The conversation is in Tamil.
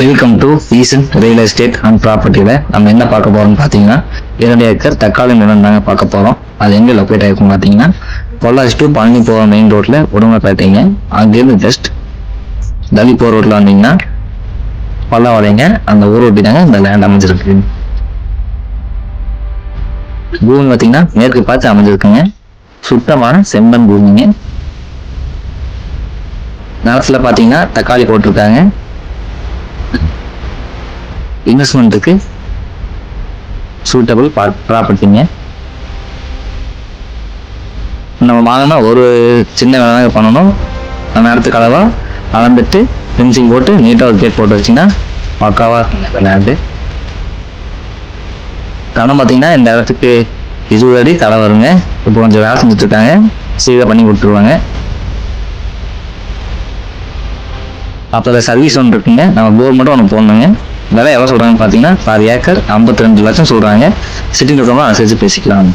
Welcome to Eesan real estate and ப்ராப்பர்ட்டியில் நம்ம என்ன பார்க்க போகிறோம்னு பார்த்தீங்கன்னா இரண்டு ஏக்கர் தக்காளி நிலம் தாங்க பார்க்க போகிறோம் அது எங்கே லொக்கேட் ஆகிருக்கும் பார்த்தீங்கன்னா பொள்ளாச்சி டு பழனி போகிற மெயின் ரோட்டில் உடுமைப்பேட்டைங்க அங்கேருந்து ஜஸ்ட் தலிப்பூர் ரோட்டில் வந்தீங்கன்னா பல்லாவளைங்க. அந்த ஊர் ஒட்டி தாங்க இந்த லேண்ட் அமைஞ்சிருக்கு. பூமி பார்த்தீங்கன்னா மேற்கு பார்த்து அமைஞ்சிருக்குங்க. சுத்தமான செம்மண் பூமிங்க. நிலத்தில் பார்த்தீங்கன்னா தக்காளி போட்டிருக்காங்க. இன்வெஸ்ட்மெண்ட்டுக்கு சூட்டபிள் ப்ராப்பர்ட்டிங்க நம்ம வாங்கினா ஒரு சின்ன வேலை பண்ணணும். நம்ம நேரத்துக்கு அளவாக அளந்துட்டு ஃபென்சிங் போட்டு நீட்டாக ஒரு கேட் போட்டு வச்சிங்கன்னா பக்காவாக விளையாண்டு. தடம் பார்த்தீங்கன்னா இந்த இடத்துக்கு இருபது அடி தடை வருங்க. இப்போ கொஞ்சம் வேலை செஞ்சுட்ருக்காங்க. சீக்கிரம் பண்ணி கொடுத்துருவாங்க. அப்புறம் சர்வீஸ் ஒன்று இருக்குங்க. நம்ம போர் மட்டும் ஒன்று போடணுங்க. விலை எவ்வளோ சொல்கிறாங்கன்னு பார்த்தீங்கன்னா பாதி ஏக்கர் ஐம்பத்தி ரெண்டு லட்சம் சொல்கிறாங்க சிட்டிங் இருக்கவங்க அனுசரித்து பேசிக்கலாம்.